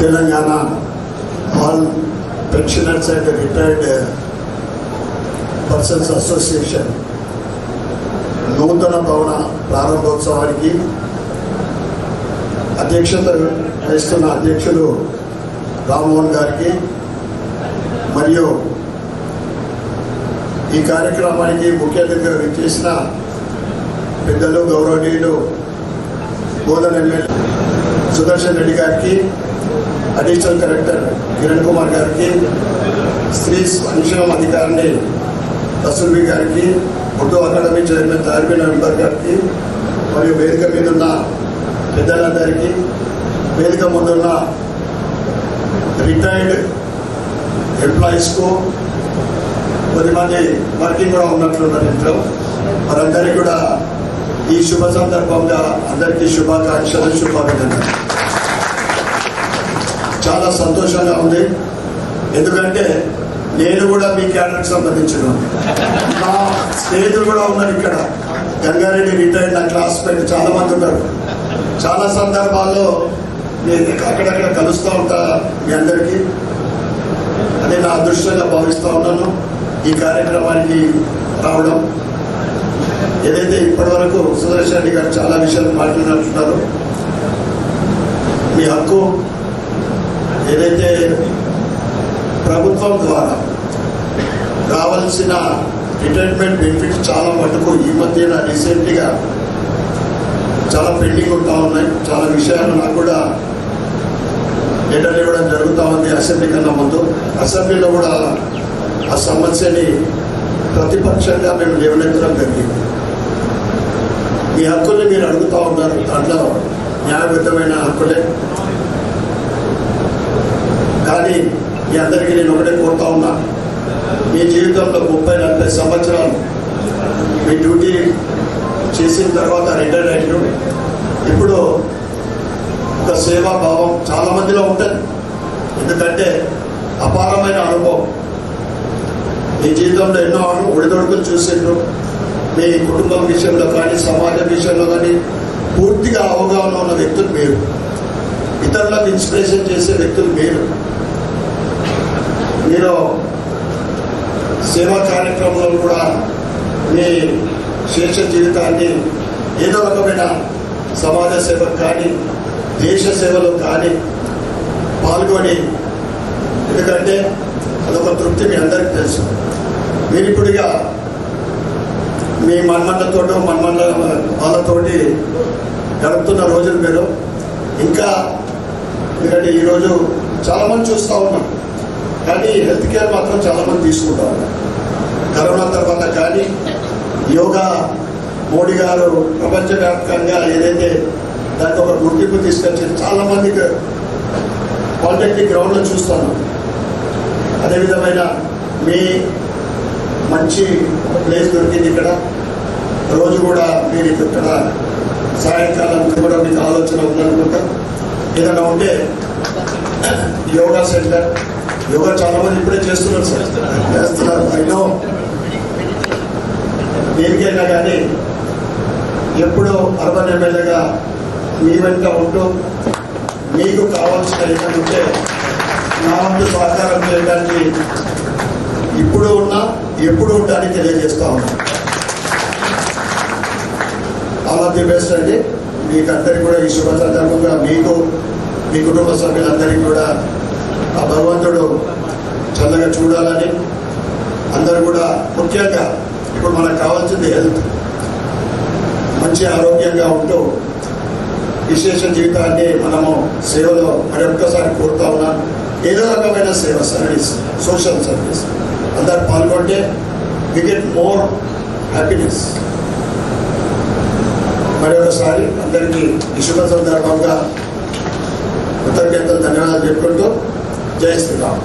Telangana all pensioners and retired persons association నూతన భవన ప్రారంభోత్సవానికి అధ్యక్షత వహిస్తున్న అధ్యక్షులు రామ్మోహన్ గారికి మరియు ఈ కార్యక్రమానికి ముఖ్య అతిథిగా విచ్చేసిన పెద్దలు గౌరవనీయులు బోధన ఎమ్మెల్యే సుదర్శన్ రెడ్డి గారికి అడిషనల్ కలెక్టర్ కిరణ్ కుమార్ గారికి స్త్రీ సంక్షేమ అధికారిని రసూల్బీ గారికి ఉర్దూ అకాడమీ చైర్మన్ తార్బీన్ నవంబర్ గారికి మరియు వేదిక మీద ఉన్న పెద్దలందరికీ వేదిక ముందున్న రిటైర్డ్ ఎంప్లాయీస్కు కొద్దిమంది వర్కింగ్ కూడా ఉన్నట్లున్నారు ఇంట్లో. వారందరికీ కూడా ఈ శుభ సందర్భంగా అందరికీ శుభాకాంక్షలు శుభాభినందనలు. చాలా సంతోషంగా ఉంది. ఎందుకంటే నేను కూడా మీ క్యాడర్కి సంబంధించిన మా స్నేహితులు కూడా ఉన్నారు ఇక్కడ. గంగారెడ్డి రిటైర్డ్ నా క్లాస్మేట్ చాలా మంది ఉన్నారు. చాలా సందర్భాల్లో నేను అక్కడక్కడ కలుస్తూ ఉంటా మీ అందరికీ. అది నా అదృష్టంగా భావిస్తూ ఉన్నాను. ఈ కార్యక్రమానికి రావడం ఏదైతే ఇప్పటివరకు సుదర్శన్ రెడ్డి గారు చాలా విషయాలు మాట్లాడినట్టున్నారు మీ హక్కు ఏదైతే ప్రభుత్వం ద్వారా రావాల్సిన రిటైర్మెంట్ బెనిఫిట్స్ చాలా మటుకు ఈ మధ్యన రీసెంట్గా చాలా పెండింగ్ ఉంటా ఉన్నాయి. చాలా విషయాలు నాకు కూడా లెటర్ ఇవ్వడం జరుగుతూ ఉంది అసెంబ్లీ కన్నా ముందు. అసెంబ్లీలో కూడా ఆ సమస్యని ప్రతిపక్షంగా మేము లేవనెత్తడం జరిగింది. మీ హక్కుల్ని మీరు అడుగుతూ ఉన్నారు. దాంట్లో న్యాయబద్ధమైన హక్కులే. కానీ మీ అందరికీ నేను ఒకటే కోరుతా ఉన్నా. మీ జీవితంలో ముప్పై నలభై సంవత్సరాలు మీ డ్యూటీ చేసిన తర్వాత రిటైర్ అయ్యారు ఇప్పుడు ఒక సేవాభావం చాలా మందిలో ఉంటుంది. ఎందుకంటే అపారమైన అనుభవం. మీ జీవితంలో ఎన్నో అను ఒడిదొడుకులు చూసిండ్రు. మీ కుటుంబం విషయంలో కానీ సమాజం విషయంలో కానీ పూర్తిగా అవగాహన ఉన్న వ్యక్తులు మీరు. ఇతరులకు ఇన్స్పిరేషన్ చేసే వ్యక్తులు మీరు. మీరు సేవా కార్యక్రమంలో కూడా మీ శేష జీవితాన్ని ఏదో రకమైన సమాజ సేవకు కానీ దేశ సేవలో కానీ పాల్గొని ఎందుకంటే అదొక తృప్తి మీ అందరికీ తెలుసు. మీరు ఇప్పుడుగా మీ మన్మన్నతోటో మన్మన్న వాళ్ళతోటి గడుపుతున్న రోజులు మీరు ఇంకా ఎందుకంటే ఈరోజు చాలామంది చూస్తూ ఉన్నాం కానీ హెల్త్ కేర్ మాత్రం చాలా మంది తీసుకుంటా ఉన్నారు. కరోనా తర్వాత కానీ యోగా మోడీ గారు ప్రపంచవ్యాప్తంగా ఏదైతే దానికి ఒక గుర్తింపు తీసుకొచ్చి చాలామంది పాలిటెక్నిక్ గ్రౌండ్లో చూస్తున్నాం అదేవిధమైన మీ మంచి ప్లేస్ దొరికింది ఇక్కడ. రోజు కూడా మీరు ఇక్కడ సాయంకాలం కూడా మీకు ఆలోచన ఉందనుకుంటా. ఏదైనా ఉంటే యోగా సెంటర్. యోగా చాలా మంది ఇప్పుడే చేస్తున్నారు సార్. చేస్తున్నారు. అయినో దేనికైనా కానీ ఎప్పుడో అర్బన్ ఎమ్మెల్యేగా మీ వెంట ఉంటూ మీకు కావాల్సిన ఏదైనా ఉంటే నా వంతు సహకారం చేయడానికి ఇప్పుడు ఉన్నా ఎప్పుడు ఉంటానని తెలియజేస్తా ఉన్నా. ఆల్ ఆఫ్ ది బెస్ట్ అండి. మీకందరికీ కూడా ఈ శుభ సందర్భంగా మీకు మీ కుటుంబ సభ్యులందరికీ కూడా ఆ భగవంతుడు చల్లగా చూడాలని అందరూ కూడా ముఖ్యంగా ఇప్పుడు మనకు కావాల్సింది హెల్త్. మంచి ఆరోగ్యంగా ఉంటూ విశేష జీవితాన్ని మనము సేవలో మరొక్కసారి కోరుతా ఉన్నాను. ఏదో రకమైన సేవ సర్వీస్ సోషల్ సర్వీస్. అందరు పాల్గొంటే వి గెట్ మోర్ హ్యాపీనెస్ మరొకసారి అందరికీ ఈ శుభ సందర్భంగా కృతజ్ఞతలు ధన్యవాదాలు చెప్పుకుంటూ జై శ్రీరామ్.